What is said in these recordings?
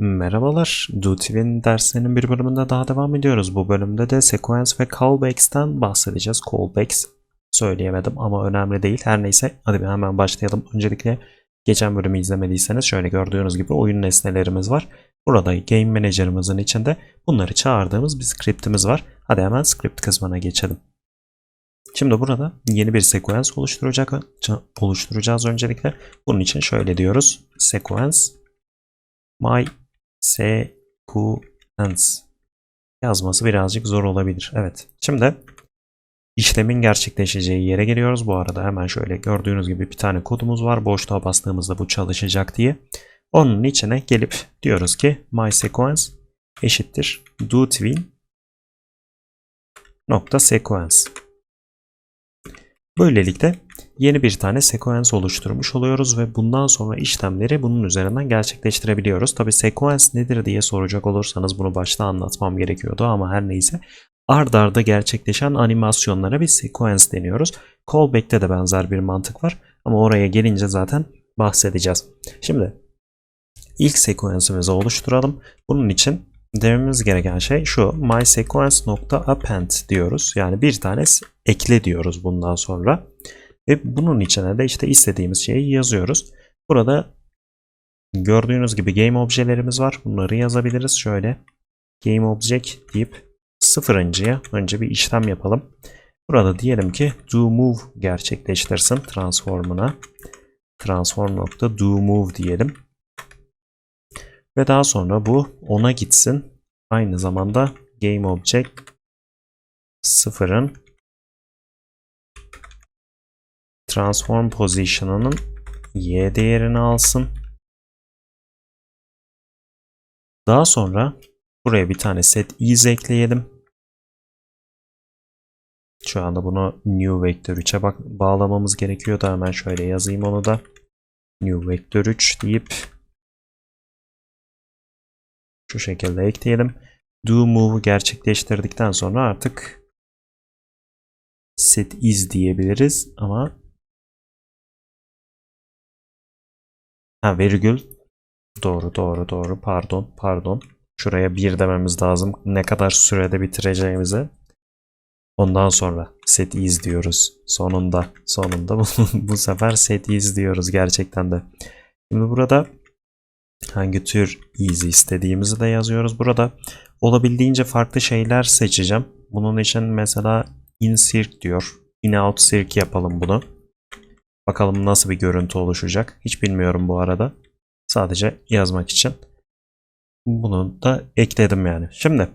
Merhabalar, DoTV'nin derslerinin bir bölümünde daha devam ediyoruz. Bu bölümde de sequence ve callbacks'ten bahsedeceğiz. Callbacks söyleyemedim ama önemli değil. Her neyse hadi bir hemen başlayalım. Öncelikle geçen bölümü izlemediyseniz şöyle gördüğünüz gibi oyun nesnelerimiz var. Burada Game Manager'ımızın içinde bunları çağırdığımız bir scriptimiz var. Hadi hemen script kısmına geçelim. Şimdi burada yeni bir sequence oluşturacak, oluşturacağız öncelikle. Bunun için şöyle diyoruz. Sequence my sequence yazması birazcık zor olabilir. Evet. Şimdi işlemin gerçekleşeceği yere geliyoruz. Bu arada hemen şöyle gördüğünüz gibi bir tane kodumuz var. Boşluğa bastığımızda bu çalışacak diye. Onun içine gelip diyoruz ki my sequence eşittir do tween nokta sequence. Böylelikle yeni bir tane sequence oluşturmuş oluyoruz ve bundan sonra işlemleri bunun üzerinden gerçekleştirebiliyoruz. Tabi sequence nedir diye soracak olursanız bunu başta anlatmam gerekiyordu ama her neyse ard arda gerçekleşen animasyonlara bir sequence deniyoruz. Callback'te de benzer bir mantık var ama oraya gelince zaten bahsedeceğiz. Şimdi ilk sequence'imizi oluşturalım. Bunun için dememiz gereken şey şu mySequence.append diyoruz. Yani bir tane ekle diyoruz bundan sonra. Ve bunun içine de işte istediğimiz şeyi yazıyoruz. Burada gördüğünüz gibi game objelerimiz var. Bunları yazabiliriz. Şöyle game object deyip sıfırıncıya önce bir işlem yapalım. Burada diyelim ki do move gerçekleştirsin transformuna. Transform.doMove diyelim. Ve daha sonra bu ona gitsin. Aynı zamanda game object sıfırın transform position'ının y değerini alsın. Daha sonra buraya bir tane set is ekleyelim. Şu anda bunu new vector 3'e bak bağlamamız gerekiyor da hemen şöyle yazayım onu da. New vector 3 deyip şu şekilde ekleyelim. Do move gerçekleştirdikten sonra artık set is diyebiliriz ama ha virgül doğru doğru doğru pardon pardon şuraya bir dememiz lazım ne kadar sürede bitireceğimize ondan sonra set is diyoruz sonunda sonunda bu sefer set is diyoruz gerçekten de şimdi burada hangi tür easy istediğimizi de yazıyoruz. Burada olabildiğince farklı şeyler seçeceğim. Bunun için mesela insert diyor. In out circ yapalım bunu. Bakalım nasıl bir görüntü oluşacak. Hiç bilmiyorum bu arada. Sadece yazmak için. Bunu da ekledim yani. Şimdi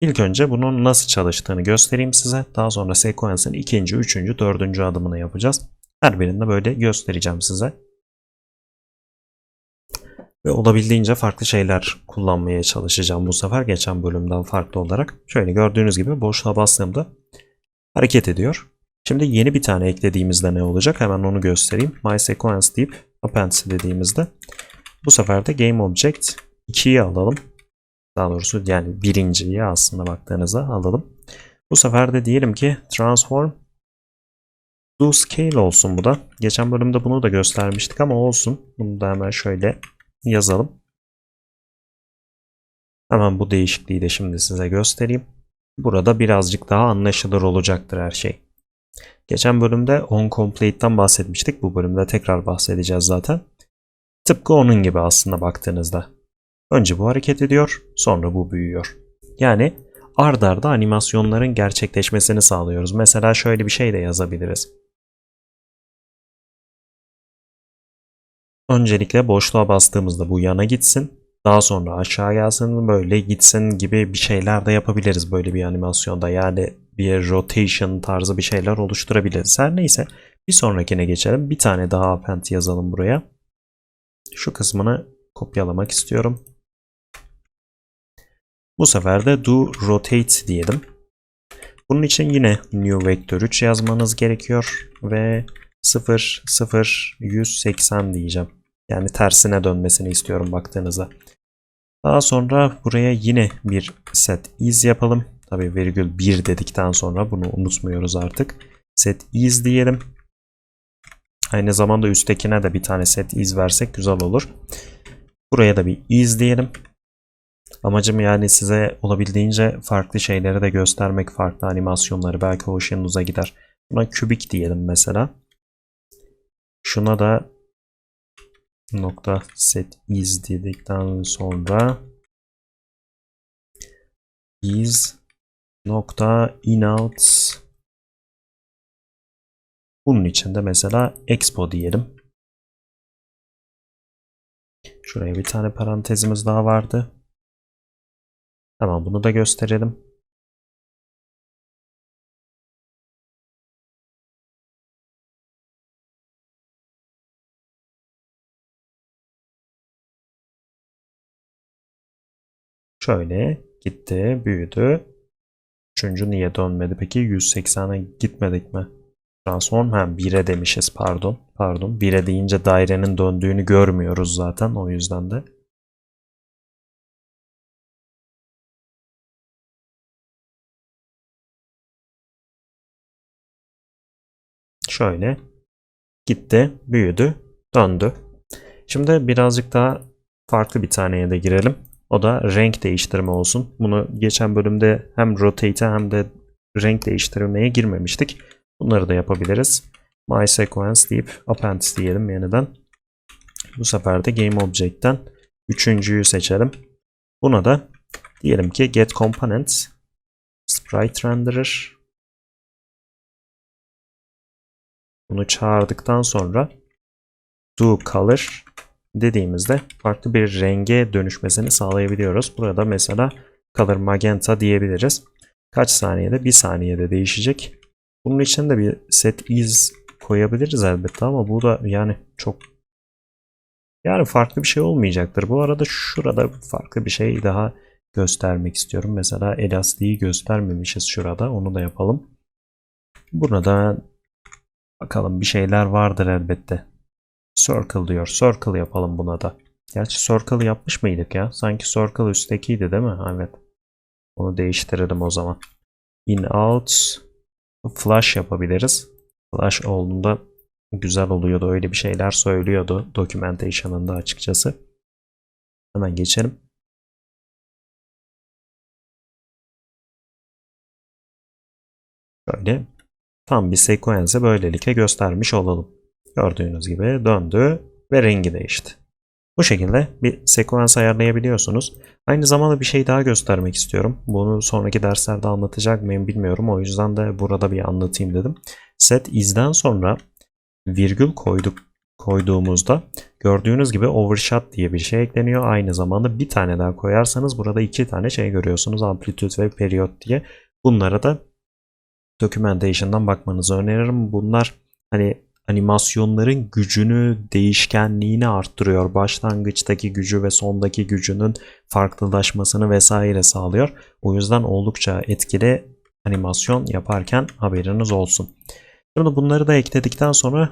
ilk önce bunun nasıl çalıştığını göstereyim size. Daha sonra sequence'in ikinci, üçüncü, dördüncü adımını yapacağız. Her birinde böyle göstereceğim size ve olabildiğince farklı şeyler kullanmaya çalışacağım bu sefer geçen bölümden farklı olarak. Şöyle gördüğünüz gibi boşluğa bastığımda hareket ediyor. Şimdi yeni bir tane eklediğimizde ne olacak? Hemen onu göstereyim. MySequence deyip append dediğimizde bu sefer de GameObject 2'yi alalım. Daha doğrusu yani birinciyi aslında baktığınızda alalım. Bu sefer de diyelim ki transform do scale olsun bu da. Geçen bölümde bunu da göstermiştik ama olsun. Bunu da hemen şöyle yazalım. Hemen bu değişikliği de şimdi size göstereyim. Burada birazcık daha anlaşılır olacaktır her şey. Geçen bölümde onComplete'den bahsetmiştik. Bu bölümde tekrar bahsedeceğiz zaten. Tıpkı onun gibi aslında baktığınızda. Önce bu hareket ediyor, sonra bu büyüyor. Yani ard arda animasyonların gerçekleşmesini sağlıyoruz. Mesela şöyle bir şey de yazabiliriz. Öncelikle boşluğa bastığımızda bu yana gitsin. Daha sonra aşağı gelsin böyle gitsin gibi bir şeyler de yapabiliriz böyle bir animasyonda. Yani bir rotation tarzı bir şeyler oluşturabiliriz. Her neyse bir sonrakine geçelim. Bir tane daha append yazalım buraya. Şu kısmını kopyalamak istiyorum. Bu sefer de do rotate diyelim. Bunun için yine new vector 3 yazmanız gerekiyor ve 0 0 180 diyeceğim. Yani tersine dönmesini istiyorum baktığınızda. Daha sonra buraya yine bir set is yapalım. Tabi virgül 1 dedikten sonra bunu unutmuyoruz artık. Set is diyelim. Aynı zamanda üsttekine de bir tane set is versek güzel olur. Buraya da bir is diyelim. Amacım yani size olabildiğince farklı şeyleri de göstermek, farklı animasyonları belki hoşunuza gider. Buna kübik diyelim mesela. Şuna da nokta set is dedikten sonra is nokta inout bunun içinde mesela expo diyelim. Şuraya bir tane parantezimiz daha vardı. Tamam bunu da gösterelim. Şöyle gitti, büyüdü. Üçüncü niye dönmedi peki? 180'e gitmedik mi? Transform hem 1'e demişiz pardon. Pardon 1'e deyince dairenin döndüğünü görmüyoruz zaten o yüzden de. Şöyle gitti, büyüdü, döndü. Şimdi birazcık daha farklı bir taneye de girelim. O da renk değiştirme olsun. Bunu geçen bölümde hem rotate'e hem de renk değiştirmeye girmemiştik. Bunları da yapabiliriz. My sequence deyip append diyelim yeniden. Bu sefer de game object'ten üçüncüyü seçelim. Buna da diyelim ki get components sprite renderer Bunu çağırdıktan sonra do color dediğimizde farklı bir renge dönüşmesini sağlayabiliyoruz. Burada mesela color magenta diyebiliriz. Kaç saniyede? Bir saniyede değişecek. Bunun için de bir set is koyabiliriz elbette ama bu da yani çok yani farklı bir şey olmayacaktır. Bu arada şurada farklı bir şey daha göstermek istiyorum. Mesela elastiği göstermemişiz şurada. Onu da yapalım. Burada bakalım bir şeyler vardır elbette. Circle diyor. Circle yapalım buna da. Gerçi circle yapmış mıydık ya? Sanki circle üsttekiydi değil mi? Evet. Onu değiştirelim o zaman. In out flash yapabiliriz. Flash olduğunda güzel oluyordu. Öyle bir şeyler söylüyordu documentation'ında açıkçası. Hemen geçelim. Böyle tam bir sequence'ı böylelikle göstermiş olalım. Gördüğünüz gibi döndü ve rengi değişti. Bu şekilde bir sekans ayarlayabiliyorsunuz. Aynı zamanda bir şey daha göstermek istiyorum. Bunu sonraki derslerde anlatacak mıyım bilmiyorum. O yüzden de burada bir anlatayım dedim. Set izden sonra virgül koyduk koyduğumuzda gördüğünüz gibi overshot diye bir şey ekleniyor. Aynı zamanda bir tane daha koyarsanız burada iki tane şey görüyorsunuz. Amplitude ve periyot diye. Bunlara da documentation'dan bakmanızı öneririm. Bunlar hani animasyonların gücünü, değişkenliğini arttırıyor. Başlangıçtaki gücü ve sondaki gücünün farklılaşmasını vesaire sağlıyor. O yüzden oldukça etkili animasyon yaparken haberiniz olsun. Şimdi bunları da ekledikten sonra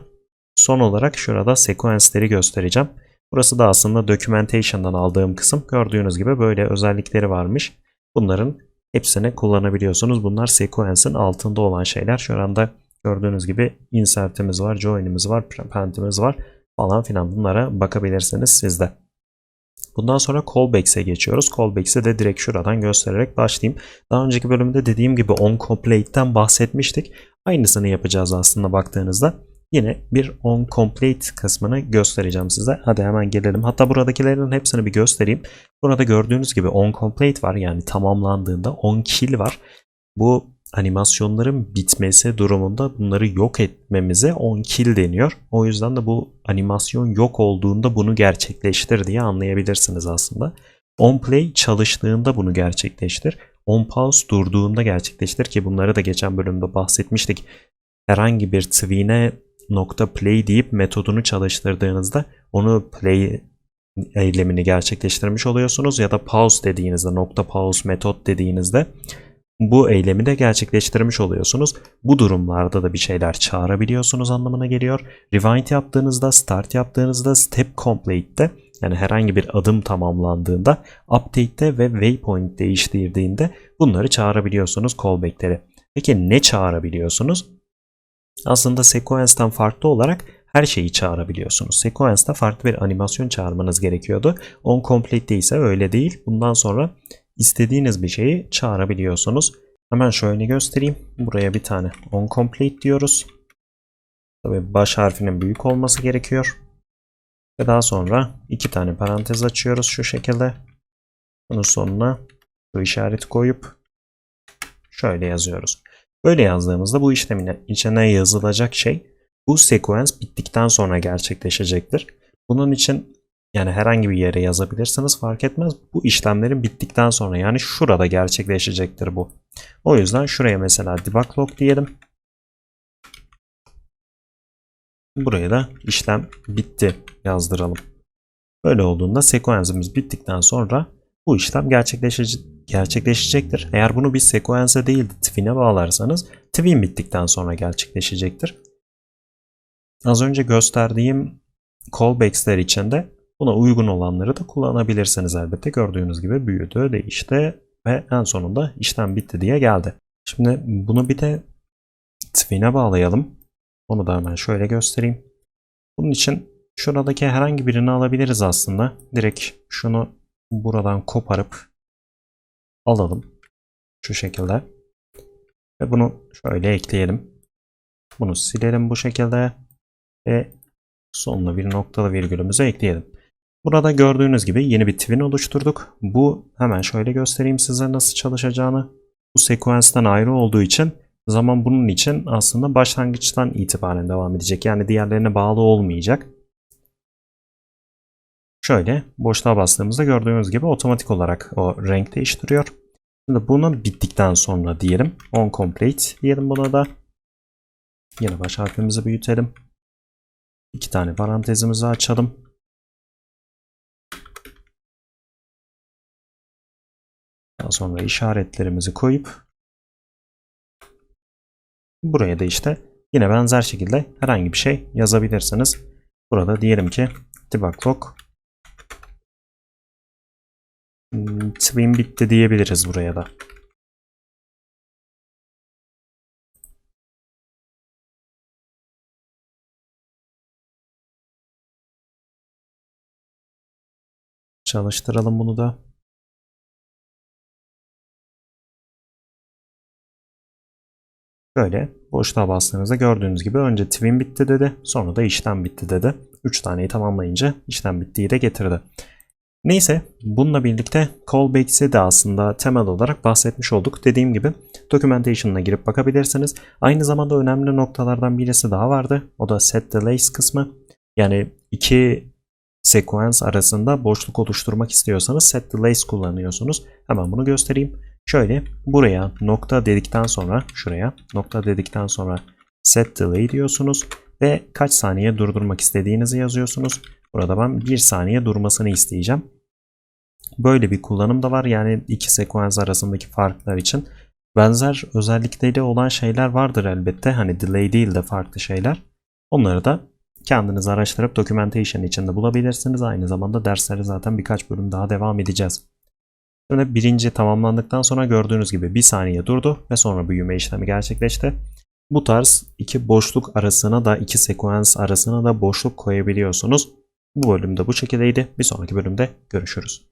son olarak şurada sequence'leri göstereceğim. Burası da aslında documentation'dan aldığım kısım. Gördüğünüz gibi böyle özellikleri varmış. Bunların hepsini kullanabiliyorsunuz. Bunlar sequence'in altında olan şeyler. Şu anda Gördüğünüz gibi insert'imiz var, join'imiz var, append'imiz var falan filan bunlara bakabilirsiniz sizde. Bundan sonra callbacks'e geçiyoruz. Callbacks'e de direkt şuradan göstererek başlayayım. Daha önceki bölümde dediğim gibi on complete'ten bahsetmiştik. Aynısını yapacağız aslında baktığınızda. Yine bir on complete kısmını göstereceğim size. Hadi hemen gelelim. Hatta buradakilerin hepsini bir göstereyim. Burada gördüğünüz gibi on complete var. Yani tamamlandığında on kill var. Bu animasyonların bitmesi durumunda bunları yok etmemize on kill deniyor. O yüzden de bu animasyon yok olduğunda bunu gerçekleştir diye anlayabilirsiniz aslında. On play çalıştığında bunu gerçekleştir. On pause durduğunda gerçekleştir ki bunları da geçen bölümde bahsetmiştik. Herhangi bir tween'e nokta play deyip metodunu çalıştırdığınızda onu play eylemini gerçekleştirmiş oluyorsunuz ya da pause dediğinizde nokta pause metot dediğinizde bu eylemi de gerçekleştirmiş oluyorsunuz. Bu durumlarda da bir şeyler çağırabiliyorsunuz anlamına geliyor. Rewind yaptığınızda, start yaptığınızda, step complete'de yani herhangi bir adım tamamlandığında, update'te ve waypoint değiştirdiğinde bunları çağırabiliyorsunuz callback'leri. Peki ne çağırabiliyorsunuz? Aslında sequence'ten farklı olarak her şeyi çağırabiliyorsunuz. Sequence'da farklı bir animasyon çağırmanız gerekiyordu. On complete ise öyle değil. Bundan sonra istediğiniz bir şeyi çağırabiliyorsunuz. Hemen şöyle göstereyim. Buraya bir tane on complete diyoruz. Tabii baş harfinin büyük olması gerekiyor. Ve daha sonra iki tane parantez açıyoruz şu şekilde. Bunun sonuna bu işareti koyup şöyle yazıyoruz. Böyle yazdığımızda bu işlemin içine yazılacak şey bu sekans bittikten sonra gerçekleşecektir. Bunun için yani herhangi bir yere yazabilirsiniz fark etmez. Bu işlemlerin bittikten sonra yani şurada gerçekleşecektir bu. O yüzden şuraya mesela debug log diyelim. Buraya da işlem bitti yazdıralım. Böyle olduğunda sekansımız bittikten sonra bu işlem gerçekleşecek, gerçekleşecektir. Eğer bunu bir sekansa değil de twin'e bağlarsanız twin bittikten sonra gerçekleşecektir. Az önce gösterdiğim callbacks'ler için de buna uygun olanları da kullanabilirsiniz elbette. Gördüğünüz gibi büyüdü, değişti ve en sonunda işlem bitti diye geldi. Şimdi bunu bir de twin'e bağlayalım. Onu da hemen şöyle göstereyim. Bunun için şuradaki herhangi birini alabiliriz aslında. Direkt şunu buradan koparıp alalım. Şu şekilde. Ve bunu şöyle ekleyelim. Bunu silelim bu şekilde. Ve sonuna bir noktalı virgülümüzü ekleyelim. Burada gördüğünüz gibi yeni bir twin oluşturduk. Bu hemen şöyle göstereyim size nasıl çalışacağını. Bu sekanstan ayrı olduğu için zaman bunun için aslında başlangıçtan itibaren devam edecek. Yani diğerlerine bağlı olmayacak. Şöyle boşluğa bastığımızda gördüğünüz gibi otomatik olarak o renk değiştiriyor. Şimdi bunu bittikten sonra diyelim on complete diyelim buna da. Yine baş harfimizi büyütelim. İki tane parantezimizi açalım. Daha sonra işaretlerimizi koyup buraya da işte yine benzer şekilde herhangi bir şey yazabilirsiniz. Burada diyelim ki debug log Hmm, Twin bitti diyebiliriz buraya da. Çalıştıralım bunu da. Böyle boşluğa bastığınızda gördüğünüz gibi önce twin bitti dedi. Sonra da işlem bitti dedi. 3 taneyi tamamlayınca işlem bittiği de getirdi. Neyse bununla birlikte callbacks'e de aslında temel olarak bahsetmiş olduk. Dediğim gibi documentation'ına girip bakabilirsiniz. Aynı zamanda önemli noktalardan birisi daha vardı. O da set delays kısmı. Yani iki sequence arasında boşluk oluşturmak istiyorsanız set delays kullanıyorsunuz. Hemen bunu göstereyim. Şöyle buraya nokta dedikten sonra şuraya nokta dedikten sonra set delay diyorsunuz ve kaç saniye durdurmak istediğinizi yazıyorsunuz. Burada ben 1 saniye durmasını isteyeceğim. Böyle bir kullanım da var. Yani iki sekans arasındaki farklar için. Benzer özellikleri olan şeyler vardır elbette. Hani delay değil de farklı şeyler. Onları da kendiniz araştırıp documentation içinde bulabilirsiniz. Aynı zamanda dersleri zaten birkaç bölüm daha devam edeceğiz. Şimdi birinci tamamlandıktan sonra gördüğünüz gibi bir saniye durdu ve sonra büyüme işlemi gerçekleşti. Bu tarz iki boşluk arasına da iki sekans arasına da boşluk koyabiliyorsunuz. Bu bölümde bu şekildeydi. Bir sonraki bölümde görüşürüz.